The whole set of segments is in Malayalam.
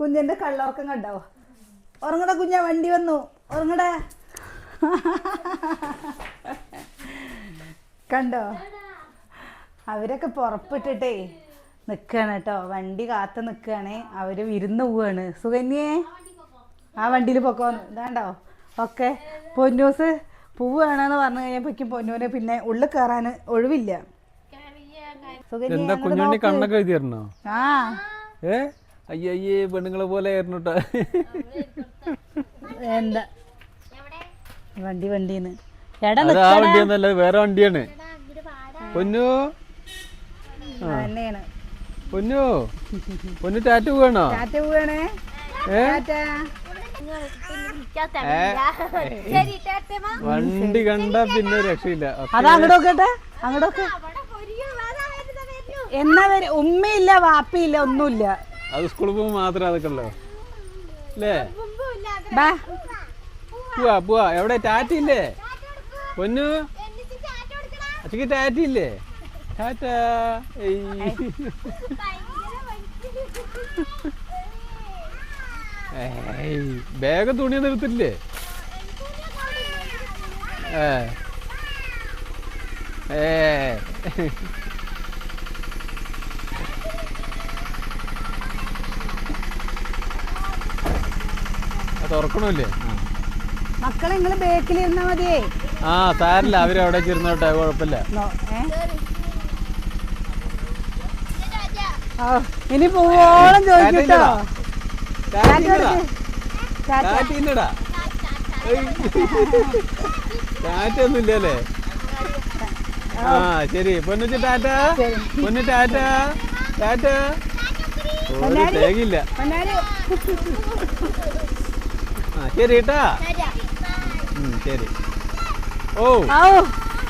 കുഞ്ഞിന്റെ കള്ളുറക്കം കണ്ടോ? ഉറങ്ങട കുഞ്ഞ വണ്ടി വന്നു. ഉറങ്ങട. കണ്ടോ? അവരൊക്കെ പുറപ്പെട്ടിട്ടേ നിൽക്കുകയാണ് കേട്ടോ. വണ്ടി കാത്ത് നിൽക്കുകയാണ് അവർ വിരുന്ന് പോവാണ്. സുകന്യേ ആ വണ്ടിയിൽ പൊക്കോന്ന് ഇതാണ്ടോ? ഓക്കെ പൊന്നൂസ് പൂവ് വേണമെന്ന് പറഞ്ഞു കഴിഞ്ഞപ്പോഴേക്കും പൊന്നൂന് പിന്നെ ഉള്ളിൽ കയറാൻ ഒഴിവില്ല. സുകന്യ ആ. ഏ? അയ്യേ അയ്യേ പെണ്ണുങ്ങളെ പോലെ ആയിരുന്നു കേട്ടോ എന്താ? വണ്ടി വണ്ടിന്ന്. ആ വണ്ടിയൊന്നല്ല വേറെ വണ്ടിയാണ്. പൊന്നു. പൊന്നു. പൊന്നു ടാറ്റു വേണോ ടാറ്റ പോവാണോ. വണ്ടി കണ്ട പിന്നെ രക്ഷയില്ല. അതാ അങ്ങോട്ട് നോക്കട്ടെ. അങ്ങോട്ട് നോക്ക്. എന്നാ വരെ? ഉമ്മയില്ല വാപ്പയില്ല ഒന്നുമില്ല. അത് സ്കൂളിൽ പോകുമ്പോൾ മാത്രമേ അതൊക്കെ ഉള്ളൂ അല്ലേ പോവാ പോവാ. എവിടെ? ടാറ്റ ഇല്ലേ? പൊന്നു? അച്ഛക്ക് ടാറ്റ ഇല്ലേ? ടാറ്റ. ബാഗ് തുണിയൊന്നും എടുത്തില്ലേ ഏ. ഏ. അത് തുറക്കണമില്ലേ? മക്കളെ നിങ്ങൾ ബേക്കിൽ ഇരുന്നാ മതിയേ. ആ സാരില്ല അവരവിടെ ഇരുന്നോട്ടെ കുഴപ്പമില്ല. നോ, ഏ? ആ, ഇനി പോവോളം ചോദിക്കട്ടോ. ടാറ്റിന്നടാ ടാറ്റൊന്നും ഇല്ലല്ലേ ആ ശരി. പൊന്നിച്ച് ടാറ്റ? പൊന്നു ടാറ്റ? ടാറ്റ? ഒരു തേങ്ങില്ല ആ ശരി കേട്ടാ. ശരി. ഓ.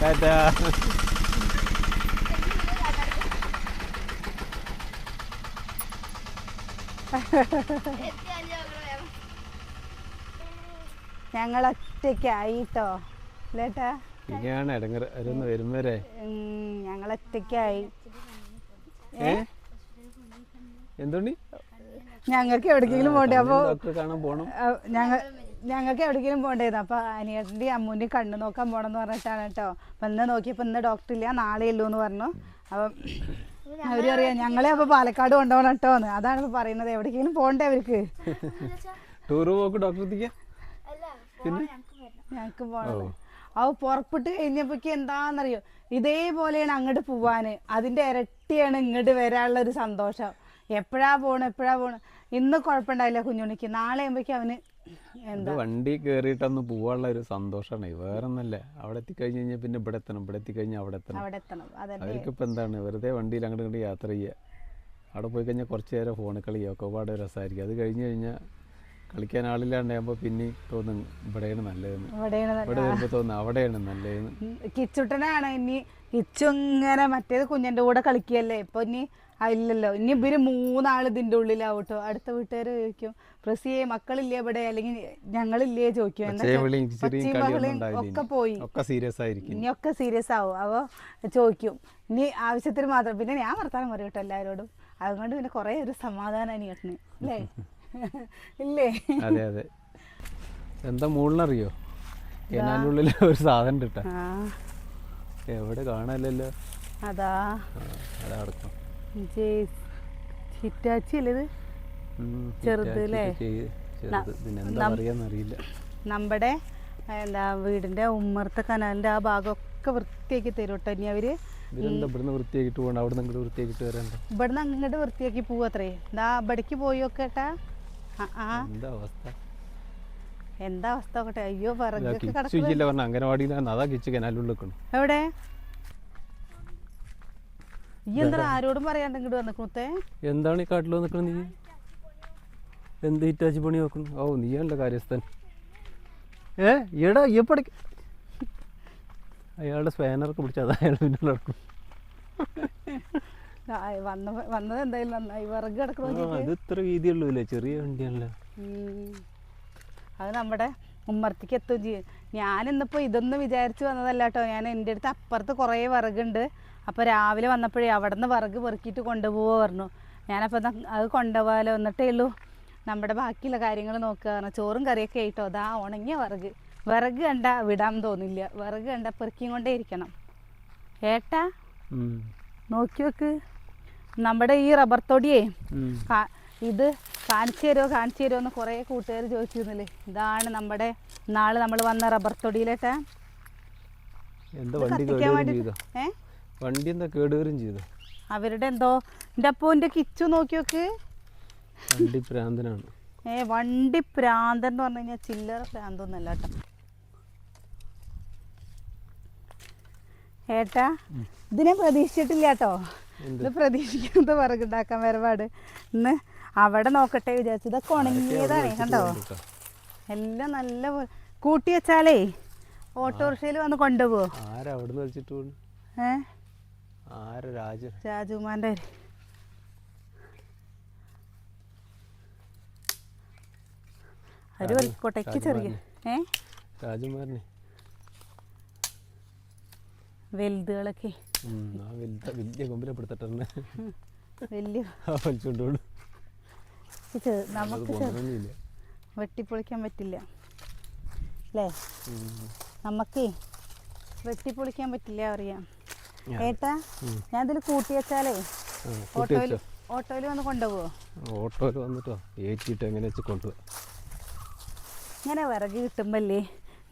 ടാറ്റ. ഞങ്ങൾ ഒറ്റയ്ക്കായിട്ടോ ലേട്ടാ. ഇനിയാണ് ഇടങ്ങറ്. അവരൊന്ന് വരും വരെ ഞങ്ങൾ ഒറ്റയ്ക്കായി എന്തുണ്ടി ഞങ്ങൾക്ക് എവിടേക്കെങ്കിലും പോണ്ടേ? അപ്പൊ ഡോക്ടറെ കാണാൻ പോണം. ഞങ്ങൾ ഞങ്ങൾക്ക് എവിടേക്കെങ്കിലും പോണ്ടേന്ന്? അപ്പൊ അനിയത്തിന്റെ അമ്മൂന്റെ കണ്ണ് നോക്കാൻ പോണെന്ന് പറഞ്ഞിട്ടാണ് കേട്ടോ. അപ്പൊ ഇന്ന് നോക്കിയപ്പോ ഇന്ന് ഡോക്ടർ ഇല്ല നാളെ ഉള്ളൂ എന്ന് പറഞ്ഞു. അപ്പം അവർ പറയാ ഞങ്ങളെ അപ്പൊ പാലക്കാട് കൊണ്ടുപോകണം കേട്ടോ എന്ന്. അതാണ് ഇപ്പൊ പറയുന്നത്. എവിടേക്കെങ്കിലും പോണ്ടേ അവർക്ക്? ടൂർ പോക്ക് ഡോക്ടർ പിന്നെ? ഞങ്ങൾക്ക് പോകണം അത് പുറപ്പെട്ട് കഴിഞ്ഞപ്പോഴേക്ക് എന്താണെന്നറിയോ ഇതേപോലെയാണ് അങ്ങോട്ട് പോവാന്. അതിന്റെ ഇരട്ടിയാണ് ഇങ്ങോട്ട് വരാനുള്ള ഒരു സന്തോഷം. എപ്പോഴാ പോണ് എപ്പോഴാ പോണ്? ഇന്ന് കുഴപ്പമുണ്ടായില്ല കുഞ്ഞുണ്ണിക്ക്. നാളെ ആകുമ്പോഴേക്കും അവന് എന്താ? വണ്ടി കയറിയിട്ടൊന്ന് പോവാനുള്ള ഒരു സന്തോഷമാണ് വേറെ ഒന്നല്ല അവിടെ എത്തിക്കഴിഞ്ഞ് കഴിഞ്ഞാൽ പിന്നെ ഇവിടെ എത്തണം ഇവിടെ എത്തിക്കഴിഞ്ഞാൽ അവിടെ എത്തണം. അവിടെ എത്തണം. അവർക്കിപ്പോൾ എന്താണ്? വെറുതെ വണ്ടിയിൽ അങ്ങോട്ട് ഇങ്ങോട്ട് യാത്ര ചെയ്യുക. അവിടെ പോയി കഴിഞ്ഞാൽ കുറച്ച് നേരം ഫോണിൽ കളിയോ ഒക്കെ പാടെ രസമായിരിക്കും. അത് കഴിഞ്ഞ് കഴിഞ്ഞാൽ കളിക്കാൻ ആളില്ലാണ്ടാകുമ്പോൾ പിന്നെ തോന്നും ഇവിടെയാണ് നല്ലതെന്ന്. ഇവിടെ വരുമ്പോൾ തോന്നും അവിടെയാണ് നല്ലതെന്ന്. കിച്ചുട്ടനാണ്. ഇനി കിച്ചു ഇങ്ങനെ മറ്റേത് കുഞ്ഞന്റെ കൂടെ കളിക്കുകയല്ലേ? ഇപ്പൊ ഇനി ഇല്ലല്ലോ. ഇനി ഇവർ മൂന്നാൾ ഇതിന്റെ ഉള്ളിലാവട്ടോ. അടുത്ത വീട്ടുകാർ ചോദിക്കും പ്രസിയെ മക്കളില്ലേ ഇവിടെ? അല്ലെങ്കിൽ ഞങ്ങളില്ലേ ചോദിക്കും. ഒക്കെ പോയി. ഒക്കെ സീരിയസ് ആയിരിക്കും. ഇനി ഒക്കെ സീരിയസ് ആവും. അപ്പോൾ ചോദിക്കും ഇനി ആവശ്യത്തിന് മാത്രം. പിന്നെ ഞാൻ വർത്താനം പറയും കേട്ടോ എല്ലാവരോടും. അതുകൊണ്ട് പിന്നെ കുറേ ഒരു സമാധാനം അനിയട്ടിന് അല്ലേ? ഇല്ലേ? അതെ അതെ. എന്താ മുകളിലറിയോ കനാലിനുള്ളിൽ ഒരു സാധനം കിട്ട എവിടെ കാണാനല്ലോ അതാ. അതടക്കം ഹിറ്റാച്ചി അല്ലേ ചെറുത് ഹിറ്റാച്ചി ല്ലേ? ചെയ്ത് ചെറുത്. ഇതിനെന്താ പറയാന്നറിയില്ല നമ്മുടെ എന്താ വീടിന്റെ ഉമ്മർത്തെ കനാലിന്റെ ആ ഭാഗമൊക്കെ വൃത്തിയാക്കി തരും കേട്ടോ ഇനി അവർ. ഇവിടുന്ന് വൃത്തിയാക്കിട്ട് പോകണ്ട അവിടെ നിന്ന് വൃത്തിയാക്കിട്ട് വരണ്ട ഇവിടുന്ന് അങ്ങോട്ട് വൃത്തിയാക്കി പോവത്രേ. എന്താ ഇവിടേക്ക് പോയി നോക്കട്ടാ എന്താ അവസ്ഥ? എന്താ അവസ്ഥ നോക്കട്ടെ? അയ്യോ പറഞ്ഞു അംഗനവാടിയിലാണ് അതാ കിച്ചു കനാലിനുള്ളിൽ എവിടെ? ഈ എന്താ ആരോടും പറയാണ്ട് ഇങ്ങോട്ട് എന്താണ് ഈ കാട്ടിൽ വന്നിക്കണ നീ? എന്ത് ഹിറ്റാച്ചി പണി നോക്കുന്നു? ഓ നീയാണല്ലോ കാര്യസ്ഥൻ. ഏ എടാ എപ്പടക്ക് അയാളുടെ സ്പാനറൊക്കെ പിടിച്ച് അത് അയാൾ പിന്നെ നടക്കും. വന്ന വന്നത് എന്തായാലും നന്നായി. വിറക് കിടക്കണോ ആ ഇത്ര വീതിയുള്ളൂ അല്ലേ ചെറിയ വണ്ടിയാണല്ലോ? അത് നമ്മുടെ ഉമ്മർത്തിക്ക് എത്തുകയും ചെയ്യും. ഞാനിന്നിപ്പോൾ ഇതൊന്നും വിചാരിച്ചു വന്നതല്ല കേട്ടോ ഞാൻ എന്റെ അടുത്ത് അപ്പുറത്ത് കുറേ വിറകുണ്ട്. അപ്പോൾ രാവിലെ വന്നപ്പോഴേ അവിടെ നിന്ന് വിറക് പെറുക്കിയിട്ട് കൊണ്ടുപോകുക പറഞ്ഞു. ഞാനപ്പോൾ അത് കൊണ്ടുപോകാലോ എന്നിട്ടേ ഉള്ളൂ. നമ്മുടെ ബാക്കിയുള്ള കാര്യങ്ങൾ നോക്കുക പറഞ്ഞു. ചോറും കറിയൊക്കെ ആയിട്ടോ? അതാ ഉണങ്ങിയ വിറക്. വിറക് കണ്ട വിടാൻ തോന്നില്ല. വിറക് കണ്ട പെറുക്കിയും കൊണ്ടേ ഇരിക്കണം. ഏട്ടാ നോക്കി വെക്ക്. നമ്മുടെ ഈ റബ്ബർ തൊടിയേ ഇത് കാണിച്ചു തരുമോ കാണിച്ചു തരുമോ എന്ന് കുറേ കൂട്ടുകാർ ചോദിച്ചിരുന്നില്ലേ? ഇതാണ് നമ്മുടെ നാളെ നമ്മൾ വന്ന റബ്ബർ തൊടിയിലേട്ടാ. വണ്ടി എന്താ കേടുവരും ചെയ്തു? അവരുടെ എന്തോ എന്റെ അപ്പൊ എന്റെ കിച്ചു നോക്കി നോക്ക്. വണ്ടി പ്രാന്തനാണ്. ഏ വണ്ടി പ്രാന്തൻ എന്ന് പറഞ്ഞു കഴിഞ്ഞാൽ ചില്ലറ പ്രാന്തൊന്നുമല്ല കേട്ടോ. ഏട്ടാ ഇതിനെ പ്രതീക്ഷിച്ചിട്ടില്ല കേട്ടോ? ഇത് പ്രതീക്ഷിക്കാത്ത വിറകുണ്ടാക്കാൻ വരവാട് ഇന്ന് അവിടെ നോക്കട്ടെ വിചാരിച്ചു. ഇതൊക്കെ ഉണങ്ങിയതാണേ കണ്ടോ? എല്ലാം നല്ല കൂട്ടി വെച്ചാലേ ഓട്ടോറിക്ഷയിൽ വന്ന് കൊണ്ടുപോവോ? രാജകുമാരന്റെ വലിച്ചിട്ട് രാജ രാജുമാന്റെ ഒരു ചെറിയ ഏ? വലുതുകളൊക്കെ. വലിയ കൊമ്പിലെ പിടുത്തട്ടെ വലിയ ആ വലിച്ചുകൊണ്ട് പോണു ചെ- അത് നമുക്ക് വെട്ടിപ്പൊളിക്കാൻ പറ്റില്ല. അല്ലേ നമുക്ക് വെട്ടിപ്പൊളിക്കാൻ പറ്റില്ല അറിയാം. ഏട്ടാ ഞാൻ ഇതിൽ കൂട്ടി വെച്ചാലേ ഓട്ടോയിൽ ഓട്ടോയിൽ വന്ന് കൊണ്ടുപോവോ? ഓട്ടോയിൽ വന്നിട്ടോ? ഏറ്റിട്ട് എങ്ങനെ വെച്ച് കൊണ്ടുപോവാ? ഇങ്ങനെ വിറക് കിട്ടുമ്പല്ലേ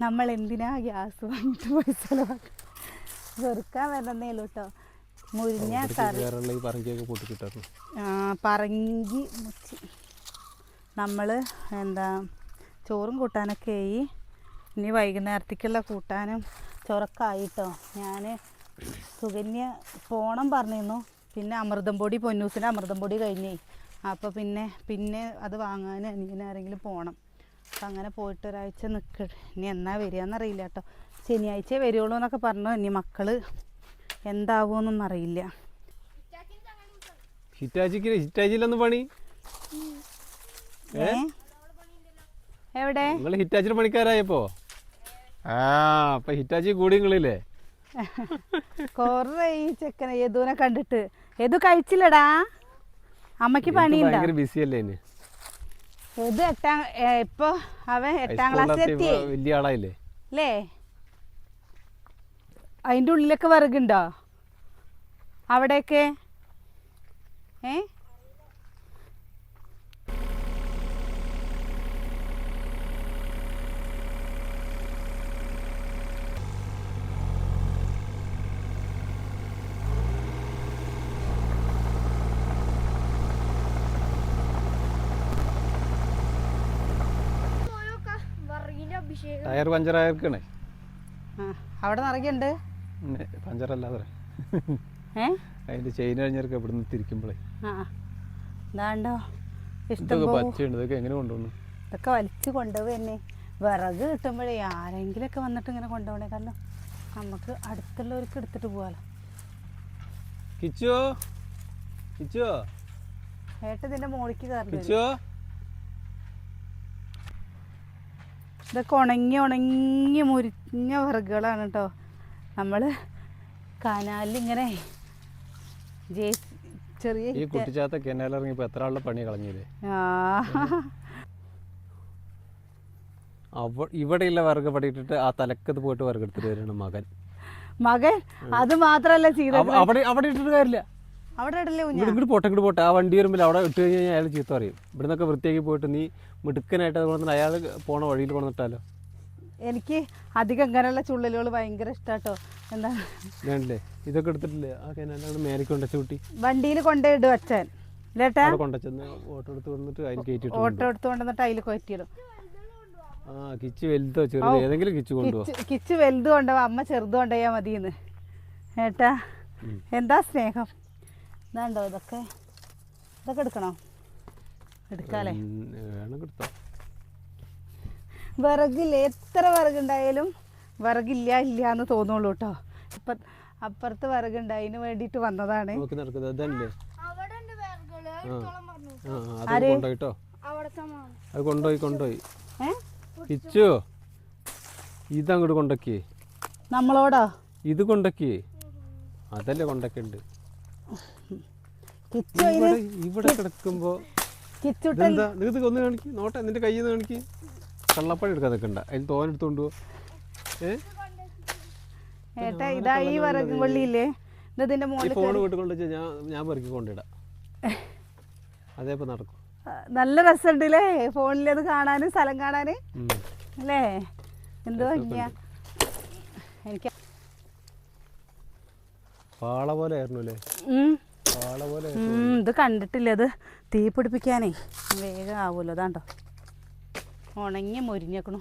നമ്മൾ എന്തിനാ ഗ്യാസ് വാങ്ങിയിട്ട് പോയി ചിലവാക്കുക വെറുക്കാൻ വരുന്നേ ഉള്ളൂ കേട്ടോ മുരിഞ്ഞ കറി. ആ, പറങ്കി മുച്ചി. നമ്മൾ എന്താ ചോറും കൂട്ടാനൊക്കെ ആയി. ഇനി വൈകുന്നേരത്തേക്കുള്ള കൂട്ടാനും ചോറൊക്കെ ആയിട്ടോ ഞാൻ സുകന്യ പോണം പറഞ്ഞിരുന്നു. പിന്നെ അമൃതം പൊടി പൊന്നൂസിന്റെ അമൃതം പൊടി കഴിഞ്ഞേ. അപ്പോൾ പിന്നെ പിന്നെ അത് വാങ്ങാൻ അനിയന് ആരെങ്കിലും പോകണം അപ്പം അങ്ങനെ പോയിട്ട് ഒരാഴ്ച നിൽക്ക ഇനി എന്നാ വരികയെന്നറിയില്ല കേട്ടോ ശനിയാഴ്ച വരുള്ളൂ എന്നൊക്കെ പറഞ്ഞു? ഇനി മക്കൾ എന്താവുമെന്നൊന്നും അറിയില്ല ഹിറ്റാച്ചിക്ക് ഹിറ്റാച്ചിയിലൊന്ന് പണി? എവിടെ? നിങ്ങൾ ഹിറ്റാച്ചിയുടെ പണിക്കാരായപ്പോ? ആ അപ്പൊ ഹിറ്റാച്ചി കൂടി നിങ്ങളില്ലേ? കൊറേ ഈ ചെക്കനെ യദുവിനെ കണ്ടിട്ട്. യദു കഴിച്ചില്ലടാ. അമ്മയ്ക്ക് പണിയുണ്ടോ? ബിസി അല്ലേ യദു എട്ടാം ഇപ്പൊ അവൻ എട്ടാം ക്ലാസ് ഹൈസ്കൂളിലെത്തി എത്തി ഇപ്പൊ വലിയ ആളായില്ലേ? അല്ലേ അതിന്റെ ഉള്ളിലൊക്കെ വിറകുണ്ടോ? അവിടെയൊക്കെ? ഏ? ടയർ പഞ്ചറായിരിക്കണേ. ആ അവിടെ നിറയ്ക്കുണ്ട് പഞ്ചറല്ലാതെ അതിന്റെ ചെയിൻ കഴിഞ്ഞിറക്ക ഇവിടുന്ന് തിരിക്കുമ്പോഴേ ഇതാണ്ടോ? ഇഷ്ടം ഇതൊക്കെ എങ്ങനെ കൊണ്ടുപോകുന്നു ഇതൊക്കെ വലിച്ചു കൊണ്ടുപോയി തന്നെ വിറക് കിട്ടുമ്പോഴേ ആരെങ്കിലുമൊക്കെ വന്നിട്ട് ഇങ്ങനെ കൊണ്ടുപോകണേ. കാരണം നമുക്ക് അടുത്തുള്ളവർക്ക് എടുത്തിട്ട് പോവാലോ കിച്ചോ കിച്ചോ ഏട്ട ഇതിന്റെ മോളിക്ക് കിച്ചോ ഇതൊക്കെ ഉണങ്ങി ഉണങ്ങി മുരിഞ്ഞ വിറകുകളാണ് കേട്ടോ. നമ്മൾ കനാലിങ്ങനെ ജെ ചെറിയ ഈ കുട്ടിച്ചാത്ത എത്ര ആളുടെ പണി കളഞ്ഞില്ലേ? ആ. അവ ഇവിടെയുള്ള വിറക് പടിയിട്ടിട്ട് ആ തലക്കത്ത് പോയിട്ട് വിറക് എടുത്തിട്ട് വരണം മകൻ. മകൻ? അത് മാത്രല്ല അവിടെ അവിടെ ഇട്ടിട്ട് കാര്യമില്ല. അവിടെ ഇങ്ങോട്ട് പോട്ടെ ഇങ്ങോട്ട് പോട്ടെ. ആ വണ്ടി വരുമ്പോൾ അവിടെ ഇട്ട് കഴിഞ്ഞാൽ അയാൾ ചീത്ത പറയും. ഇവിടുന്നൊക്കെ വൃത്തിയാക്കി പോയിട്ട് നീ മിടുക്കനായിട്ട് അയാൾ പോണ വഴിയിൽ കൊണ്ടുവന്നിട്ടാലോ? എനിക്ക് അധികം ഇങ്ങനെയുള്ള ചുള്ളലുകൾ ഭയങ്കര ഇഷ്ടാട്ടോ. എന്താ? വേണ്ടല്ലേ ഇതൊക്കെ എടുത്തിട്ടില്ലേ? ആ കനാലാണ് കൊണ്ടച്ച കുട്ടി. വണ്ടിയിൽ കൊണ്ടുപോയിടും അച്ഛൻ. ലേട്ടാ അവിടെ കൊണ്ടച്ചെന്ന് ഓട്ടോ എടുത്ത് വന്നിട്ട് അതിൽ കയറ്റിട്ട് ഓട്ടോ എടുത്ത് കൊണ്ടുവന്നിട്ട് അതിൽ കൊറ്റിയിടും. ആ കിച്ച് വലുതോ ചെറുതോ ഏതെങ്കിലും കിച്ച് കൊണ്ടുപോകും കിച്ച് വലുത് കൊണ്ടുപോവാ. അമ്മ ചെറുത് കൊണ്ടുപോയാൽ മതിയെന്ന്. ഏട്ടാ എന്താ സ്നേഹം? എന്താണ്ടോ ഇതൊക്കെ? ഇതൊക്കെ എടുക്കണോ? എടുക്കാല്ലേ? വേണം എടുത്തോ. വിറകില്ല എത്ര വിറകുണ്ടായാലും വിറകില്ല ഇല്ല എന്ന് തോന്നുള്ളൂ കേട്ടോ ഇപ്പം അപ്പുറത്ത് വിറകുണ്ടായതിന് വേണ്ടിട്ട് വേണ്ടിയിട്ട് വന്നതാണ്. അത് കൊണ്ടുപോയി ഏ? കിച്ചു ഇതങ്ങോട്ട് കൊണ്ടൊക്കെ. നമ്മളോടോ? ഇത് കൊണ്ടൊക്കെ. അതല്ലേ അതിന് ഇവിടെ ഇവിടെ കിടക്കുമ്പോ കിച്ചുട്ടൻ ഇതെന്താ? നിങ്ങൾക്ക് ഒന്ന് കാണിക്ക്. നോട്ടെ നിന്റെ കയ്യിൽ നിന്ന് കാണിക്ക്. കള്ളപ്പഴം എടുക്കാൻ നിൽക്കണ്ട. അതിൽ പോ. ഏട്ടാ ഇതാ ഈ വിറക് കൊള്ളിയില്ലേ ഇത് ഇതിന്റെ മോളിൽ ഫോൺ വീട്ടിൽ കൊണ്ട് ഞാൻ ഞാൻ പെറുക്കി കൊണ്ടിടാം. അതേപ്പോൾ നടക്കും. നല്ല രസമുണ്ടല്ലേ? ഫോണിൽ അത് കാണാനും സ്ഥലം കാണാന്. അല്ലേ? എന്തോ ഭംഗിയാ. എനിക്ക് പാള പോലെ ആയിരുന്നു അല്ലേ? പാള പോലെ ഇത് കണ്ടിട്ടില്ല? അത് തീ പിടിപ്പിക്കാനേ. വേഗം ആവുമല്ലോ അതാണ്ടോ? ഉണങ്ങി മുരിഞ്ഞേക്കണു.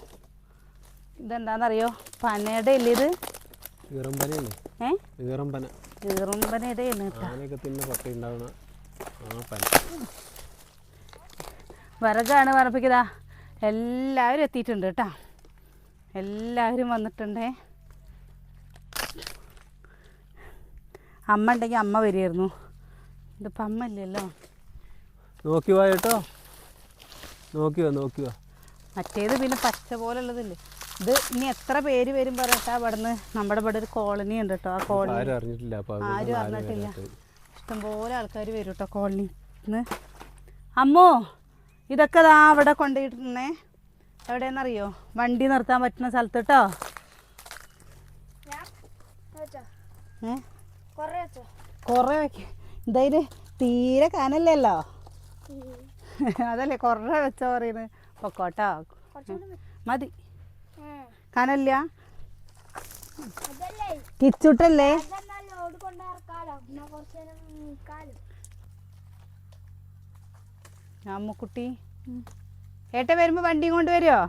ഇതെന്താണെന്നറിയോ പനയുടെ ഇല്ലേ ഇത് ഈറുമ്പനയുടെ പറപ്പിക്കതാ എല്ലാവരും എത്തിയിട്ടുണ്ട് കേട്ടോ. എല്ലാവരും വന്നിട്ടുണ്ടേ. അമ്മ ഉണ്ടെങ്കിൽ അമ്മ വരുമായിരുന്നു ഇതിപ്പോൾ അമ്മ ഇല്ലല്ലോ. നോക്കി വാ കേട്ടോ നോക്കി വാ നോക്കി വാ. മറ്റേത് പിന്നെ പച്ച പോലെ പോലുള്ളതില്ലേ? ഇത് ഇനി എത്ര പേര് വരും പറയട്ടെ? അവിടെ നിന്ന് നമ്മുടെ ഇവിടെ ഒരു കോളനി ഉണ്ട് കേട്ടോ. ആ കോളനി ആരും അറിഞ്ഞിട്ടില്ല. ഇഷ്ടംപോലെ ആൾക്കാർ വരും കേട്ടോ കോളനിന്ന്. അമ്മോ ഇതൊക്കെ ദാ അവിടെ കൊണ്ടുപോയിട്ടുണ്ടേ. എവിടെയെന്നറിയോ? വണ്ടി നിർത്താൻ പറ്റുന്ന സ്ഥലത്ത് കേട്ടോ. കൊറേ വെച്ചോ. വെക്ക. എന്തായാലും തീരെ കനല്ലല്ലോ. അതല്ലേ കുറേ വെച്ചോ പറയുന്നത്. പൊക്കോട്ടോ. മതി. കാനല്ല. കിച്ചുട്ടല്ലേ? വരുമ്പോ അമ്മുക്കുട്ടി. ഏട്ടൻ വരുമ്പോൾ വണ്ടിയും കൊണ്ട് വരുമോ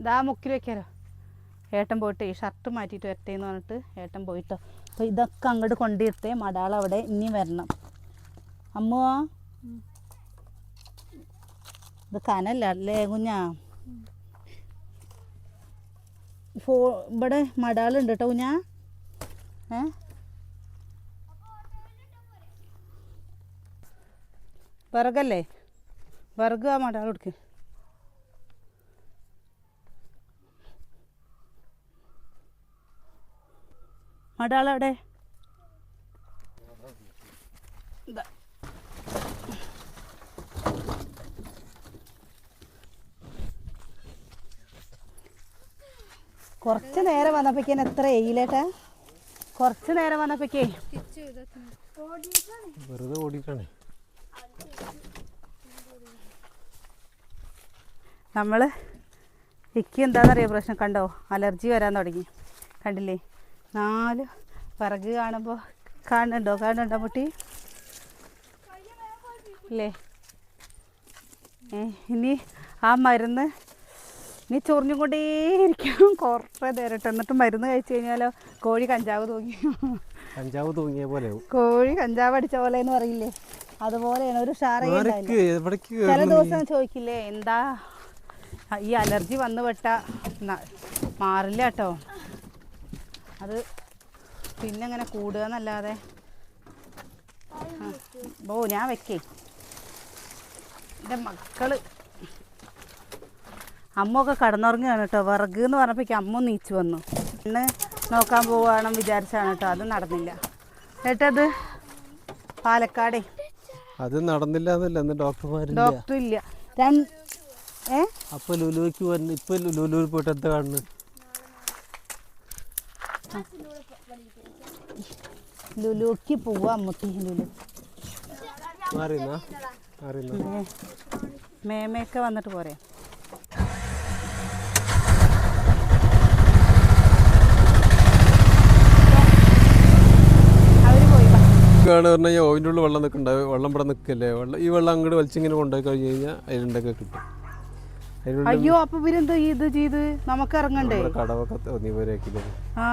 ഇതാ മുക്കിൽ വെക്കാലോ. ഏട്ടൻ പോയിട്ട് ഈ ഷർട്ട് മാറ്റിയിട്ട് വരട്ടേന്ന് പറഞ്ഞിട്ട് ഏട്ടൻ പോയിട്ടോ. അപ്പോൾ ഇതൊക്കെ അങ്ങോട്ട് കൊണ്ടിട്ടേ മടാൾ അവിടെ ഇനിയും വരണം. അമ്മോ? ഇത് കനല്ല അല്ലേ കുഞ്ഞാ? ഫോ ഇവിടെ മടാളുണ്ട് കേട്ടോ കുഞ്ഞാ. ഏ? വിറകല്ലേ? വിറക് ആ മടാൾ കൊടുക്ക് മടാളവിടെ അവിടെ കുറച്ച് നേരം വന്നപ്പോഴേക്കും എത്ര എയിലേട്ടാ കുറച്ച് നേരം വന്നപ്പോഴേക്കേ. വെറുതെ ഓടിയിട്ടാണ് നമ്മൾ ഇക്ക് എന്താണെന്നറിയോ പ്രശ്നം? കണ്ടോ? അലർജി വരാൻ തുടങ്ങി. കണ്ടില്ലേ? നാല് വിറക് കാണുമ്പോൾ കാണുന്നുണ്ടോ? കാണുന്നുണ്ടോ മുട്ടി? ഇല്ലേ? ഇനി ആ മരുന്ന് ഇനി ചൊറിഞ്ഞും കൊണ്ടേയിരിക്കും കുറേ നേരിട്ട് എന്നിട്ട് മരുന്ന് കഴിച്ചു കഴിഞ്ഞാലോ? കോഴി കഞ്ചാവ് തൂങ്ങി. കഞ്ചാവ് തൂങ്ങിയ പോലെ കോഴി കഞ്ചാവ് അടിച്ച പോലെ എന്ന് പറയില്ലേ? അതുപോലെയാണ്. ഒരു ചില ദിവസം ചോദിക്കില്ലേ എന്താ? ഈ അലർജി വന്നു പെട്ട മാറില്ല കേട്ടോ. അത് പിന്നെ അങ്ങനെ കൂടുക എന്നല്ലാതെ ഓ ഞാൻ വെക്കേ. എന്റെ മക്കൾ അമ്മൊക്കെ കടന്നുറങ്ങുകയാണ് കേട്ടോ. വിറക് എന്ന് പറഞ്ഞപ്പോഴേക്കും അമ്മ നീച്ചു വന്നു. ഇന്ന് നോക്കാൻ പോവുകയാണെന്ന് വിചാരിച്ചാണ് കേട്ടോ. അത് നടന്നില്ല. ഏട്ടത് പാലക്കാടേ. അത് നടന്നില്ല എന്നല്ല എന്ന് ഡോക്ടർമാരില്ല ഡോക്ടർ ഇല്ല. ഏ? അപ്പൊ ലുലുവിക്ക് വന്ന് ഇപ്പൊ ലുലുവിൽ പോയിട്ട് എന്താ കാണുന്നത് ലുലുക്ക് പോവാ അമ്മത്തി ലുലു. മാറിയെന്നാ മാറിയെന്നാ മേമയൊക്കെ വന്നിട്ട് പോരെ അവർ പോയി വാ. പറഞ്ഞു പറഞ്ഞാൽ ഈ ഓവിന്റെ ഉള്ളിൽ വെള്ളം നിൽക്കണ്ടാവും വെള്ളം ഇവിടെ നിൽക്കല്ലേ? വെള്ളം ഈ വെള്ളം അങ്ങോട്ട് വലിച്ചിങ്ങനെ കൊണ്ടുപോയി കഴിഞ്ഞ് കഴിഞ്ഞാൽ അതിലുണ്ടൊക്കെ കിട്ടും. അയ്യോ അപ്പൊ ഇവരെന്താ ഇത് ചെയ്ത്? നമുക്ക് ഇറങ്ങണ്ടേ? കടവൊക്കെ ആ.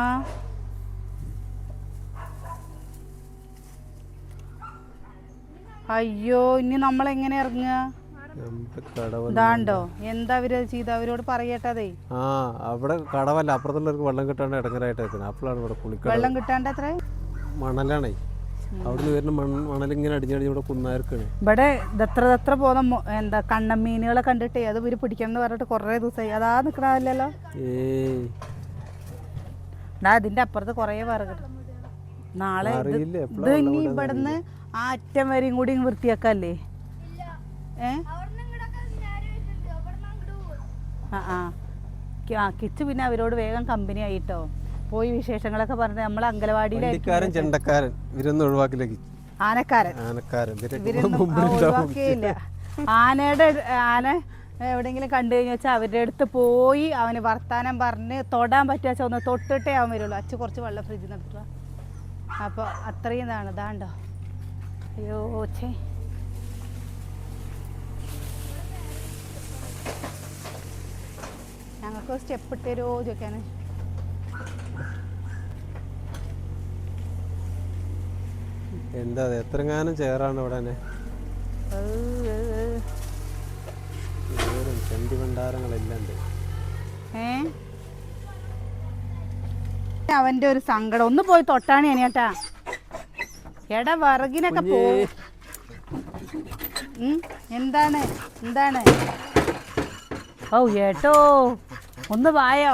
അയ്യോ ഇനി നമ്മൾ എങ്ങനെ ഇറങ്ങുക ഇതാണ്ടോ? എന്താ അവർ ചെയ്ത? അവരോട് പറയട്ടതേ ആ അവിടെ കടവല്ല. അപ്പുറത്തുള്ളവർക്ക് വെള്ളം കിട്ടാണ്ട് ഇടങ്ങരായിട്ട് അപ്പോഴാണ് ഇവിടെ വെള്ളം കിട്ടാണ്ട് അത്ര മണലാണേ. അവിടുന്ന് വരുന്ന മണ് മണലിങ്ങനെ അടിഞ്ഞടിഞ്ഞ് ഇവിടെ കുന്നാർക്കാണ് ഇവിടെ ദത്ര ദത്ര പോകുന്ന എന്താ എന്താ കണ്ണമീനുകളെ കണ്ടിട്ട് ഏത് ഇവർ പിടിക്കണം എന്ന് പറഞ്ഞിട്ട് കുറേ ദിവസമായി അതാ നിക്കണല്ലോ അതിന്റെ അപ്പുറത്ത് കുറേ വിറക് നാളെ ഇത് ഇനി ഇവിടുന്ന് ആ അറ്റം വരെയും കൂടി വൃത്തിയാക്കല്ലേ? ഏ? ആ. ആ കിച്ച് പിന്നെ അവരോട് വേഗം കമ്പനി ആയിട്ടോ? പോയി വിശേഷങ്ങളൊക്കെ പറഞ്ഞ് നമ്മൾ അങ്കലവാടിയിലെ ചെണ്ടക്കാരൻ ഇവരൊന്നും ഒഴിവാക്കിലേക്ക്. ആനക്കാരൻ. ആനക്കാരൻ ഒഴിവാക്കിയില്ല. ആനയുടെ ആന എവിടെയെങ്കിലും കണ്ടു കഴിഞ്ഞാൽ വെച്ചാൽ അവരുടെ അടുത്ത് പോയി അവന് വർത്താനം പറഞ്ഞ് തൊടാൻ പറ്റുക ഒന്ന് തൊട്ടിട്ടേ അവൻ വരുള്ളൂ. അച്ഛൻ കുറച്ച് വെള്ളം ഫ്രിഡ്ജിൽ നിർത്തുക അപ്പോൾ അത്രയും ഇതാണ്. ഇതാണ്ടോ അയ്യോ ചേ ഞങ്ങൾക്ക് സ്റ്റെപ്പ് ഇട്ടരോ ചോദിക്കാൻ എന്താ അത്? എത്രങ്ങാനും ചേറാണ് ഇവിടെ തന്നെ. ഉണ്ട്. ഏ? അവന്റെ ഒരു സങ്കടം. ഒന്ന് പോയി തൊട്ടാണ് അനിയട്ടാ. എടാ വിറകിനൊക്കെ എന്താണ്? എന്താണ്? ഓ ഏട്ടോ ഒന്ന് വായോ.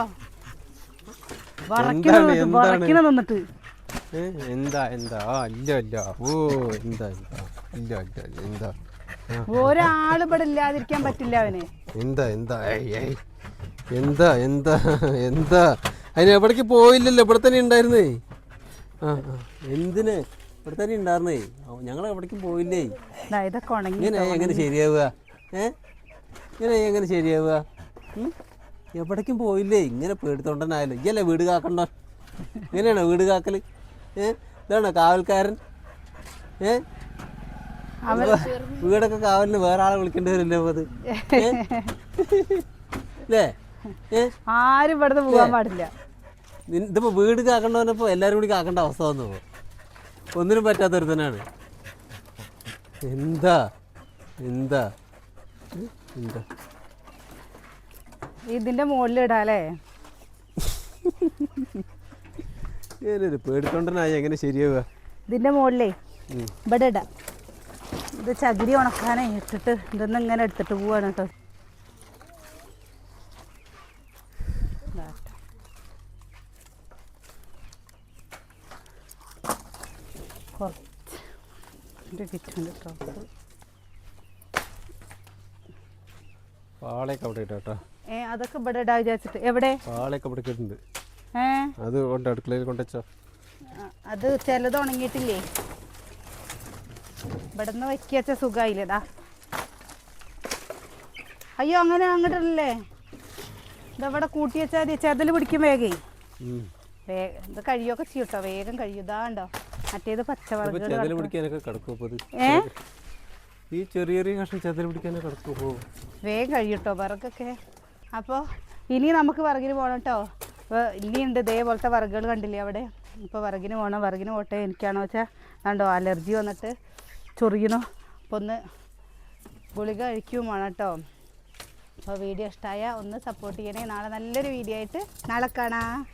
എന്താണ്? വറക്കണ നിന്നിട്ട് എന്താ എന്താ? ആ ഇല്ല ഇല്ല. ഓ എന്താ എന്താ? ഇല്ല ഇല്ല ഇല്ല, എന്താ? ഒരാൾ ഒരാൾ ഇവിടെ ഇല്ലാതിരിക്കാൻ പറ്റില്ല അവന്. എന്താ എന്താ? ഏയ്, ഏയ്. എന്താ എന്താ എന്താ? അതിന് എവിടേക്ക് പോയില്ലല്ലോ? ഇവിടെ തന്നെ ഉണ്ടായിരുന്നേ. ആ ആ. എന്തിന്? ഇവിടെ തന്നെ ഉണ്ടായിരുന്നേ. ഞങ്ങൾ എവിടേക്കും പോയില്ലേ? ദാ ഇതൊക്കെ ഉണങ്ങി ഇങ്ങനെ എങ്ങനെ ശരിയാവുക? ഏ? ഇങ്ങനെ എങ്ങനെ ശരിയാവുക? ഉം? എവിടേക്കും പോയില്ലേ? ഇങ്ങനെ പേടിത്തൊണ്ടനായാലും. ഇയല്ലേ വീട് കാക്കണ്ടോ? ഇങ്ങനെയാണോ വീട് കാക്കൽ? ഏ? ഇതാണോ കാവൽക്കാരൻ? ഏ? വീടൊക്കെ കാവലിന് വേറെ ആളെ വിളിക്കേണ്ടി വരില്ലേ അത്? അല്ലേ ആരും ഇവിടുന്ന് പോകാൻ പാടില്ല. ഇതിപ്പോ വീട് കാക്കണ്ടവനപ്പോ എല്ലാരും കൂടി കാക്കേണ്ട അവസ്ഥ വന്നു ഒന്നിനും പറ്റാത്തൊരുത്തനാണ് എന്താ? എന്താ? എന്താ? ഇതിന്റെ മുകളിൽ പേടിത്തൊണ്ടനായി എങ്ങനെ ശരിയാവുക? ഇതിന്റെ മുകളിലേ. ഇവിടെ ഇടാം. ഇത് ചകിരി ഉണക്കാനേ ഇട്ടിട്ട് ഇതൊന്നും ഇങ്ങനെ എടുത്തിട്ട് പോവാണ് കേട്ടോ. ഇതാട്ടോ. കുറച്ച് ഒരു കിറ്റുണ്ട് ട്രൗസർ പാളയൊക്കെ അവിടെ ഇട്ടോ ഏ അതൊക്കെ ഇവിടെ ഇടാ വിചാരിച്ചിട്ട്. എവിടെ? പാളയൊക്കെ ഇവിടെ ഇട്ടിട്ടുണ്ട് ഏ അത് കൊണ്ട് അടുക്കളയിൽ കൊണ്ടുവച്ചോ. അത് ചിലത് ഉണങ്ങിയിട്ടില്ലേ? ഇവിടെ നിന്ന് വെക്കി വെച്ച സുഖമായില്ലേടാ അയ്യോ അങ്ങനെ അങ്ങോട്ടല്ലേ? ഇതവിടെ കൂട്ടി വെച്ചാൽ ചെതൽ പിടിക്കും വേഗേ. വേഗം ഇത് കഴിയൊക്കെ കേട്ടോ വേഗം കഴിയും. ഇതാണ്ടോ മറ്റേത് പച്ചവറുകൾ ഏ? ഈ ചെറിയ ചെറിയ കഷ്ണം ചെതൽ പിടിക്കാനൊക്കെ കിടക്കും വേഗം കഴിയൂട്ടോ വിറകൊക്കെ. അപ്പോൾ ഇനി നമുക്ക് വിറകിന് പോകണം കേട്ടോ ഇനിയുണ്ട് ഇതേപോലത്തെ വിറകുകൾ കണ്ടില്ലേ അവിടെ? ഇപ്പോൾ വിറകിന് പോകണം വിറകിന് പോട്ടെ എനിക്കാണോ വെച്ചാൽ കണ്ടോ അലർജി വന്നിട്ട് ചൊറിയണോ അപ്പോൾ ഒന്ന് ഗുളിക കഴിക്കുകയും വേണം കേട്ടോ. അപ്പോൾ വീഡിയോ ഇഷ്ടമായ ഒന്ന് സപ്പോർട്ട് ചെയ്യണേ. നാളെ നല്ലൊരു വീഡിയോ ആയിട്ട് നാളെ കാണാം.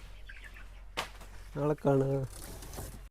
നാളെ കാണാം.